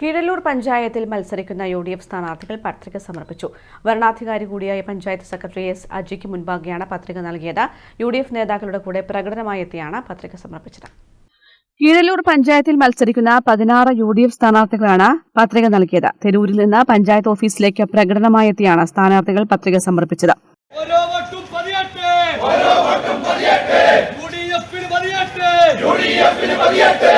കീഴല്ലൂർ പഞ്ചായത്തിൽ മത്സരിക്കുന്ന U D F സ്ഥാനാർത്ഥികൾ പത്രിക സമർപ്പിച്ചു. വരണാധികാരി കൂടിയായ പഞ്ചായത്ത് സെക്രട്ടറി എസ് അജിക്ക് മുൻപാകെയാണ് പത്രിക നൽകിയത്. യു ഡി എഫ് നേതാക്കളുടെ കൂടെ പ്രകടനമായി എത്തിയാണ് പത്രിക സമർപ്പിച്ചത്. കീഴല്ലൂർ പഞ്ചായത്തിൽ മത്സരിക്കുന്ന പതിനാറ് യു ഡി എഫ് സ്ഥാനാർത്ഥികളാണ് പത്രിക നൽകിയത്. തെരൂരിൽ നിന്ന് പഞ്ചായത്ത് ഓഫീസിലേക്ക് പ്രകടനമായി എത്തിയാണ് സ്ഥാനാർത്ഥികൾ പത്രിക സമർപ്പിച്ചത്. ഓരോ വോട്ടും പതിയെട്ട്. ഓരോ വോട്ടും പതിയെട്ട്. യു ഡി എഫിന് പതിയെട്ട്. യു ഡി എഫിന് പതിയെട്ട്.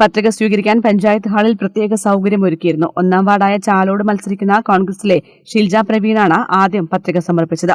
പത്രിക സ്വീകരിക്കാൻ പഞ്ചായത്ത് ഹാളിൽ പ്രത്യേക സൗകര്യം ഒരുക്കിയിരുന്നു. ഒന്നാം വാർഡായ ചാലോട് മത്സരിക്കുന്ന കോൺഗ്രസിലെ ഷിൽജ പ്രവീണാണ് ആദ്യം പത്രിക സമർപ്പിച്ചത്.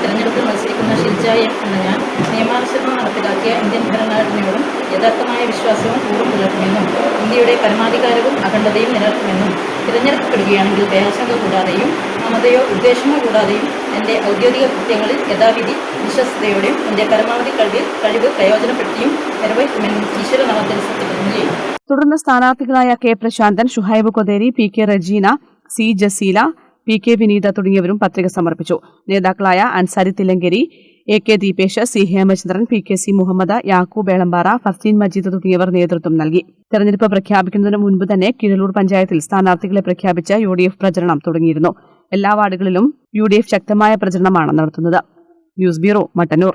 തെരഞ്ഞെടുപ്പിൽ മത്സരിക്കുന്ന ഷിൽജായ എന്ന ഞാൻ നിയമാനുസരണം നടപ്പിലാക്കിയ ഇന്ത്യൻ ഭരണഘടനയോടും യഥാർത്ഥമായ വിശ്വാസവും കൂറും പുലർത്തുമെന്നും ഇന്ത്യയുടെ പരമാധികാരവും അഖണ്ഡതയും നിലനിർത്തുമെന്നും തിരഞ്ഞെടുക്കപ്പെടുകയാണെങ്കിൽ ഭയാശങ്ക കൂടാതെയും മമതയോ ഉദ്ദേശമോ കൂടാതെയും എന്റെ ഔദ്യോഗിക കൃത്യങ്ങളിൽ യഥാവിധി വിശ്വസ്തയോടെയും എന്റെ പരമാവധി കഴിവ് കഴിവ് പ്രയോജനപ്പെടുത്തിയും നിർവഹിക്കുമെന്നും ഈശ്വരനാമത്തിൽ സത്യപ്രതിജ്ഞ ചെയ്യും തുടർന്ന് സ്ഥാനാർത്ഥികളായ K Prasanthan Shuhaib Kotheri P K Rajeena C Jaseela P K Vineetha തുടങ്ങിയവരും പത്രിക സമർപ്പിച്ചു. നേതാക്കളായ Ansari Thillankeri A K Deepesh C Hemachandran P K C Muhammad Yakoob Elambara Farzeen Majeed തുടങ്ങിയവർ നേതൃത്വം നൽകി. തെരഞ്ഞെടുപ്പ് പ്രഖ്യാപിക്കുന്നതിന് മുൻപ് തന്നെ കിഴലൂർ പഞ്ചായത്തിൽ സ്ഥാനാർത്ഥികളെ പ്രഖ്യാപിച്ച യു പ്രചരണം തുടങ്ങിയിരുന്നു. എല്ലാ വാർഡുകളിലും യു ശക്തമായ പ്രചരണമാണ് നടത്തുന്നത്. News bureau Mattannur.